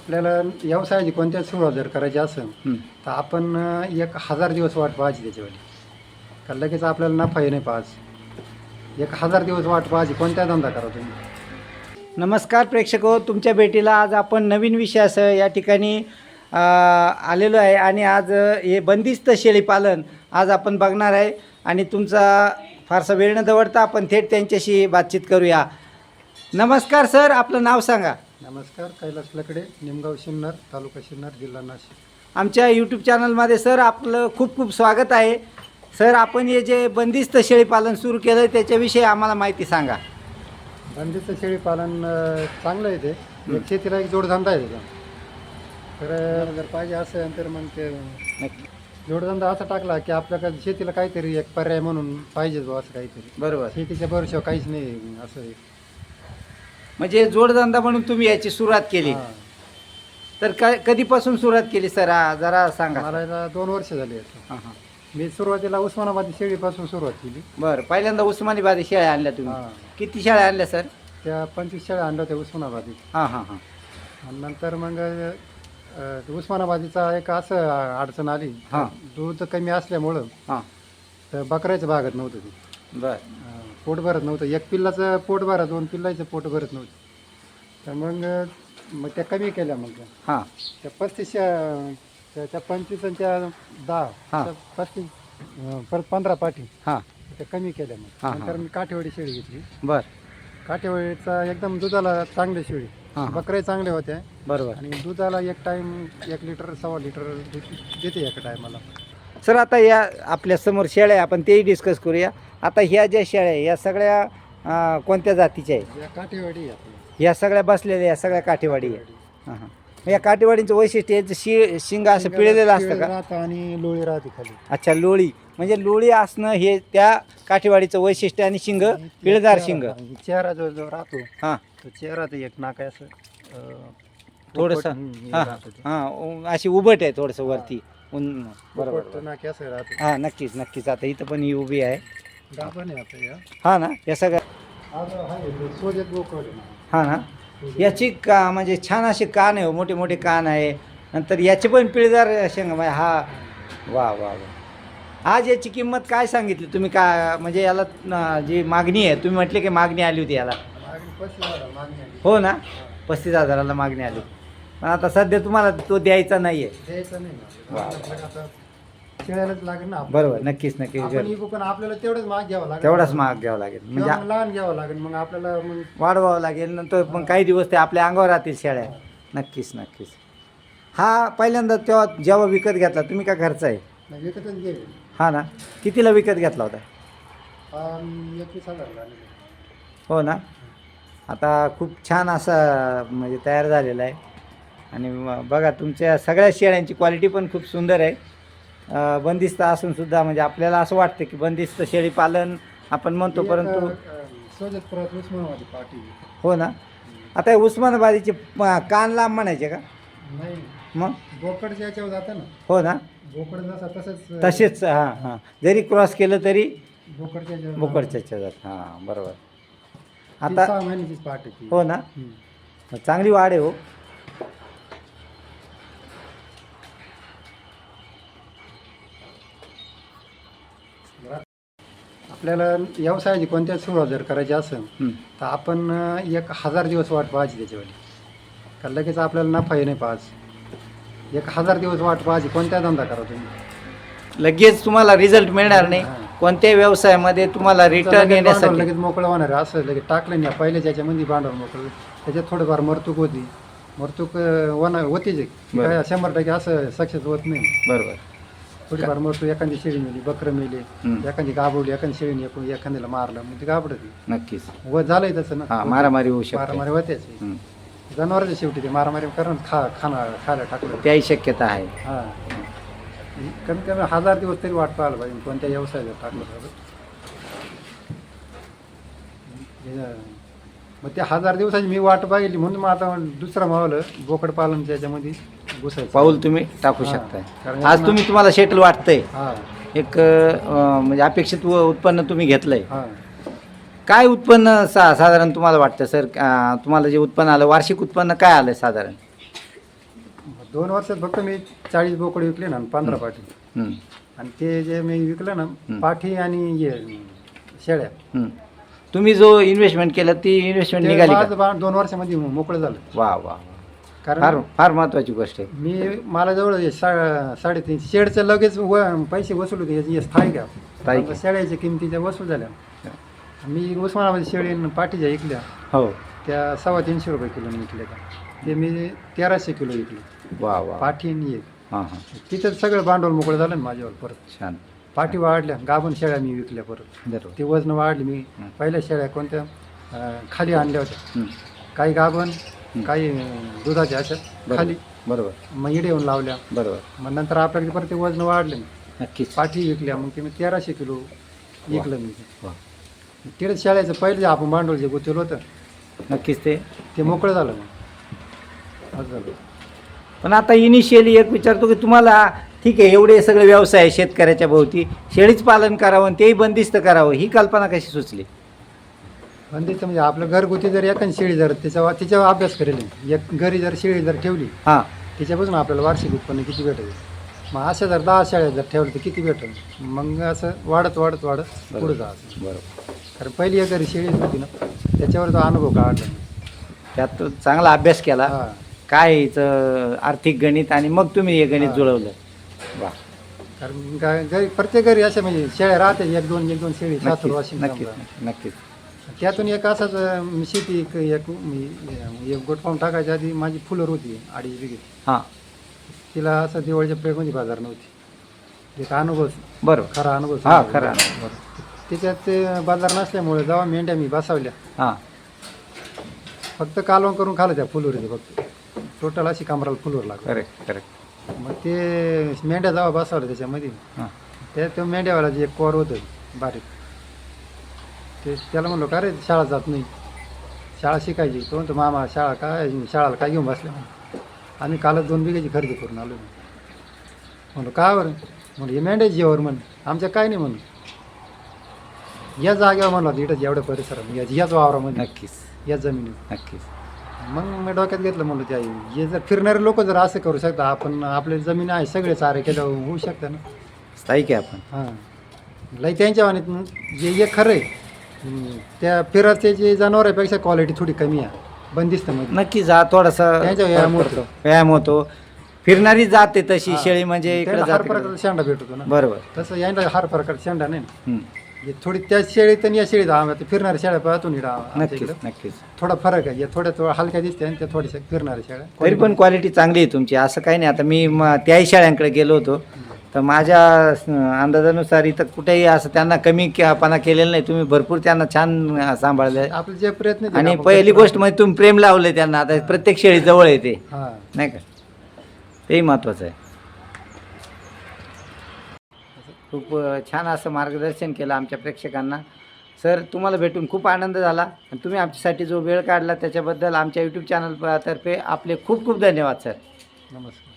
आपल्याला व्यवसायाची कोणत्याच सुरुवात जर करायची असेल. तर आपण एक हजार दिवस वाट पाहायची त्याच्यावाली का लगेच आपल्याला नफा नाही पाहायचं. एक हजार दिवस वाट पाहायची कोणत्या धंदा करा तुम्ही? नमस्कार प्रेक्षक हो तुमच्या भेटीला आज आपण नवीन विषयासह या ठिकाणी आलेलो आहे आणि आज हे बंदिस्त शेळी पालन आज आपण बघणार आहे. आणि तुमचा फारसा वेळ न दवडता आपण थेट त्यांच्याशी बातचीत करूया. नमस्कार सर आपलं नाव सांगा. नमस्कार कैलास लकडे निमगाव शिन्नर तालुका शिन्नर जिल्हा नाशिक. आमच्या यूट्यूब चॅनलमध्ये सर आपलं खूप खूप स्वागत आहे. सर आपण हे जे बंदिस्त शेळी पालन सुरू केलं त्याच्याविषयी आम्हाला माहिती सांगा. बंदीचं शेळी पालन अं, चांगलं आहे ते. एक शेतीला एक जोडधंदा आहे त्याचा. तर जर पाहिजे असेल तर मग ते जोडधंदा असा टाकला की आपल्याकडे शेतीला काहीतरी एक पर्याय म्हणून पाहिजे बुवा असं काहीतरी. बरोबर. शेतीच्या भरोशावर काहीच नाही असं आहे. म्हणजे जोडधंदा म्हणून तुम्ही याची सुरुवात केली. हा. तर काय कधीपासून सुरुवात केली सर? हा, जरा सांगा मला याला दोन वर्ष झाली आता. हां हां. मी सुरुवातीला उस्मानाबादी शेळीपासून सुरुवात केली. बरं पहिल्यांदा उस्मानाबादी शेळ्या आणल्या तुम्ही. हा. किती शेळ्या आणल्या सर? त्या पंचवीस शेळ्या आणल्या होत्या उस्मानाबादी हां हां हां. आणि नंतर मग अं, उस्मानाबादीचा एक असं अडचण आली. हा. दूध कमी असल्यामुळं हां. तर बकऱ्याच्या भागात नव्हतं ते. बरं. पोट भरत नव्हतं. एक पिल्लाचं पोट भरत दोन पिल्लाचं पोट भरत नव्हतं. तर मग मग त्या कमी केल्या मग. त्या. हां. त्या पस्तीस त्या त्या पंचवीस आणि त्या दहा हा. त्या पस्तीस अं, परत पंधरा पाठी. हां. त्या कमी केल्या मग. हा. नंतर मी काठेवाडी शेळी घेतली. बरं. काठेवाडीचा एकदम दुधाला चांगली शेळी. हा, हा. बकरे चांगले होते बरोबर. आणि दुधाला एक टाइम एक लिटर सव्वा लिटर दूध देते एका टायमाला. सर आता या आपल्यासमोर शेळ्या आहे, आपण तेही डिस्कस करूया. आता ह्या ज्या शेळ्या आहे या सगळ्या अं, कोणत्या जातीच्या आहे? या काठेवाडी आहे आपली. या सगळ्या बसलेल्या या सगळ्या काठीवाडी आहे. हां हां. या काठीवाडींचं वैशिष्ट्य याचं शि शिंग असं पिळलेलं असतं का? राहतं आणि लोळी राहते खाली. अच्छा लोळी. म्हणजे लोळी असणं हे त्या काठीवाडीचं वैशिष्ट्य आणि शिंग आणि पिळदार चेहरा- शिंग. आणि चेहरा जो जो राहतो हां. तो चेहरा ते एक नाक आहे असं अं, थोडंसं. पोपट, हम्म, हे हां राहतं ते. हां अशी उभट आहे थोडंसं वरती. उन बरोबर राहतं हां नक्कीच नक्कीच. आता इथं पण ही उभी आहे. आता या. हां ना या सगळ्या आज आहे ते सोजत बोकड आहे. ना. हां ना. याची का म्हणजे छान असे कान आहे हो, मोठे मोठे कान आहे. नंतर याचे पण पिळदार शेंग म्हणजे हा वा वा वा. आज याची किंमत काय सांगितली? तुम्ही का म्हणजे याला न, जी मागणी आहे तुम्ही म्हटले की मागणी आली होती याला. मागणी पस्तीस हजार मागणी आहे. हो ना पस्तीस हजाराला मागणी आली. पण आता सध्या तुम्हाला तो द्यायचा नाही आहे द्यायचं नाही वा. ना. आपल्याला आता शेळ्यालाच लागेल ना आपण. बरोबर नक्कीच आपण नक्कीच इकू पण आपल्याला तेवढंच महाग घ्यावं लागेल. तेवढाच महाग घ्यावा लागेल. किंवा म्हणजे मग लहान घ्यावं लागेल. मग आपल्याला मग वाढवावं लागेल. नंतर मग काही दिवस ते आपल्या अंगावर राहतील शेळ्या. नक्कीच नक्कीच. हा पहिल्यांदा तेव्हा जेव्हा विकत घेतला तुम्ही का घरचा आहे? विकतच घेईल. हा ना. कितीला विकत घेतला होता? मी एकवीस हजार लागले. हो ना. आता खूप छान असा म्हणजे तयार झालेला आहे. आणि बघा तुमच्या सगळ्या शेळ्यांची क्वालिटी पण खूप सुंदर आहे. बंदिस्त असून सुद्धा म्हणजे आपल्याला असं वाटतं की बंदिस्त शेळी पालन आपण म्हणतो परंतु हो ना? आता उस्मानाबादीचे कान लांब म्हणायचे का? नाही. मग? बोकडच्या याच्यावर जातं ना? हो ना? बोकड तसंच हां हां. जरी क्रॉस केलं तरी बोकडच्या बोकडच्या जात. हां बरोबर. आता. हो ना. चांगली वाढ आहे हो. आपल्याला व्यवसायाची कोणत्याच सुरुवात जर करायची असेल. तर आपण एक हजार दिवस वाट पाहायची त्याच्यावाली. का लगेच आपल्याला नफाही नाही पाहायचं एक हजार दिवस वाट पाहायची कोणत्या धंदा करा तुम्ही? लगेच तुम्हाला रिझल्ट मिळणार नाही. कोणत्याही व्यवसायामध्ये तुम्हाला रिटर्न येण्यासाठी. लगेच मोकळं होणार आहे. असं लगेच टाकलं नाही. पहिल्याच याच्यामध्ये भांडवल मोकळं त्याच्यात थोडंफार मरतूक होती. मरतूक होणार होतीच शंभर टक्के असं सक्सेस होत नाही. बरोबर. थोडीफार मरतू एखादी शेळी मिली बकरं मिली. एखादी गाबवली एखादी शेळीने एकूण एखाद्याला मारलं मग ती गाबडती नक्कीच व झालंय तसं ना हा मारामारी होऊ शकते मारामारी होतेच हं. जनावरच्या शेवटी ते मारामारी करून खा खाना खायला टाकलं त्याही शक्यता आहे हा कमीत कमी हजार दिवस तरी वाट पाहायला पाहिजे कोणत्या व्यवसायाला टाकलं मग ते हजार दिवसाची मी वाट पाहिली म्हणून मग आता दुसरं मावलं बोकड पालनच्या याच्यामध्ये घुसायचं. पाऊल तुम्ही टाकू हां. शकताय. कारण आज तुम्ही तुम्हाला शेटल वाटतंय. हा. एक अं, म्हणजे अपेक्षित उ- उत्पन्न तुम्ही घेतलंय. हा. काय उत्पन्न सा साधारण तुम्हाला वाटतं सर? अं, तुम्हाला जे उत्पन्न आलं वार्षिक उत्पन्न काय आलं साधारण? दोन वर्षात फक्त मी चाळीस बोकड विकले ना पंधरा पाठी हं, आणि ते जे मी विकलं ना हं. पाठी आणि हे शेळ्या. हं. तुम्ही जो इन्व्हेस्टमेंट केलं ती इन्व्हेस्टमेंट ते निघाली का? माझं बा- दोन वर्षामध्ये मोकळं झालं. वा वा वा. फार कारण फार महत्वाची गोष्ट आहे. मी मला जवळ हे सा- साडेतीन शेडचं लगेच व पैसे वसूल होते याची स्थायिक आहे. स्थायिक आहे. शेळ्याच्या किमतीच्या वसूल झाल्या. मी उस्मानाबाद शेळी पाठीच्या विकल्या. हो. त्या सव्वा तीनशे रुपये किलो विकल्या का ते मी तेराशे किलो विकले. वा वा. पाठी आणि एक. हां हां. तिथं सगळं भांडवल मोकळं झालं ना माझ्यावर परत. छान. पाठी वाढल्या गाभण शेळ्या मी विकल्या परत. बरोबर. ते वजन वाढली मी. हं. पहिल्या शेळ्या कोणत्या? अं, खाली आणल्या होत्या. हं, काही गाभण. काही दुधाच्या अशा खाली. बरोबर. मग इडे येऊन लावल्या. बरोबर. मग नंतर आपल्याकडे परत ते वजन वाढले नक्कीच. पाठी विकल्या मग ते मी तेराशे किलो विकलं मी. वा. तिकडे शेळ्याचं पहिलं जे आपण भांडवल जे गुंतवलं होतं नक्कीच ते. ते मोकळं झालं मग. असं झालं. पण आता इनिशियली एक विचारतो की तुम्हाला ठीक आहे एवढे सगळे व्यवसाय आहे शेतकऱ्याच्या भोवती. शेळीच पालन करावं आणि तेही बंदिस्त करावं ही कल्पना कशी सुचली? बंदीचं म्हणजे आपलं घरगुती जर एखादी शेळी जर तिचा तिच्यावर अभ्यास करेल एक घरी जर शेळी जर ठेवली हां. तिच्यापासून आपल्याला वार्षिक उत्पन्न किती भेटेल? मग अशा जर दहा शेळ्या जर ठेवल्या तर किती भेटेल? मग असं वाढत वाढत वाढत पुढे जायचं बरोबर. कारण पहिली एक घरी शेळीच होती ना त्याच्यावर तो अनुभव काढला. त्यात तो चांगला अभ्यास केला. हा. काय हिचं आर्थिक गणित आणि मग तुम्ही हे गणित. जुळवलं. वा. कारण गा- घरी प्रत्येक घरी अशा म्हणजे शेळ्या राहते एक दोन एक दोन शेळी सासूर नक्कीच वाशिम नक्कीच. नक्कीच. त्यातून एक असाच अं, शेती एक एक मी- एक गोट पाहून टाकायच्या आधी माझी फुलर होती अडीच बिघे. हां. तिला असं दिवाळीच्या प्रेममध्ये बाजार नव्हती. एक अनुभव बरोबर. खरा अनुभव हा. खरं त्याच्यात ते बाजार नसल्यामुळे जेव्हा मेंढ्या मी बसवल्या हां. फक्त कालवण करून खाल्लं त्या फुलवरीचे फक्त. टोटल अशी कमराला फुलवर लागलं. करेक्ट करेक्ट मग ते मेंढ्या जेव्हा बसवल्या त्याच्यामध्ये हां. त्या तो मेंढ्यावाला जे एक कोर होतं बारीक. ते त्याला म्हणलो का रे शाळा जात नाही? शाळा शिकायची. तो म्हणतो मामा शाळा काय शाळाला काय घेऊन बसले म्हणे. आम्ही कालच दोन बिघाची खरेदी करून आलो म्हणलो का बरं? म्हणलं हे मेंढ्या जीवावर म्हण. आमच्या काय नाही म्हणून या जागेवर म्हणलं इथं एवढ्या परिसरात या याच वावरामध्ये नक्कीच. या जमिनीवर. नक्कीच. मग मी डोक्यात घेतलं म्हणलं त्या हे जर फिरणारे लोक जर असं करू शकता आपण आपली जमीन आहे सगळे चारे केलं होऊ शकतं ना? स्थायिक आहे आपण. हां. लई त्यांच्या वाणीत जे एक खरं आहे. हम्म, त्या फिराचे जे जनावरांपेक्षा क्वालिटी थोडी कमी आहे. बंदिस्त मध्ये नक्कीच हा थोडासा त्यांचा व्यायाम होतो. व्यायाम होतो. फिरणारी जाते तशी शेळी म्हणजे इकडे त्याला हर जाते. प्रकारचा शेंडा भेटतो ना. बरोबर. तसं यांना हर प्रकारचा शेंडा नाही ना. हे थोडी त्या शेळीत आणि या शेळीत आम्ही आता फिरणाऱ्या शेळ्या पाहतो आमच्या नक्कीच. नक्कीच. थोडा फरक आहे. या थोड्या थोड्या हलक्या दिसते आणि त्या थोड्याशा फिरणाऱ्या शेळ्या. तरी पण क्वालिटी चांगली आहे तुमची. असं काही नाही. आता मी म- त्याही शाळांकडे गेलो होतो. तर माझ्या अंदाजानुसार इथं कुठेही असं त्यांना कमी पणा केलेलं नाही. तुम्ही भरपूर त्यांना छान अं, सांभाळलंय. आपले जे प्रयत्न आणि पहिली. गोष्ट म्हणजे तुम्ही प्रेम लावलंय त्यांना. आता प्रत्येक शेळी जवळ येते हां. नाही का? तेही महत्वाचं आहे. खूप छान असं मार्गदर्शन केलं आमच्या प्रेक्षकांना. सर तुम्हाला भेटून खूप आनंद झाला. आणि तुम्ही आमच्यासाठी जो वेळ काढला त्याच्याबद्दल आमच्या यूट्यूब चॅनल तर्फे आपले खूप खूप धन्यवाद सर. नमस्कार.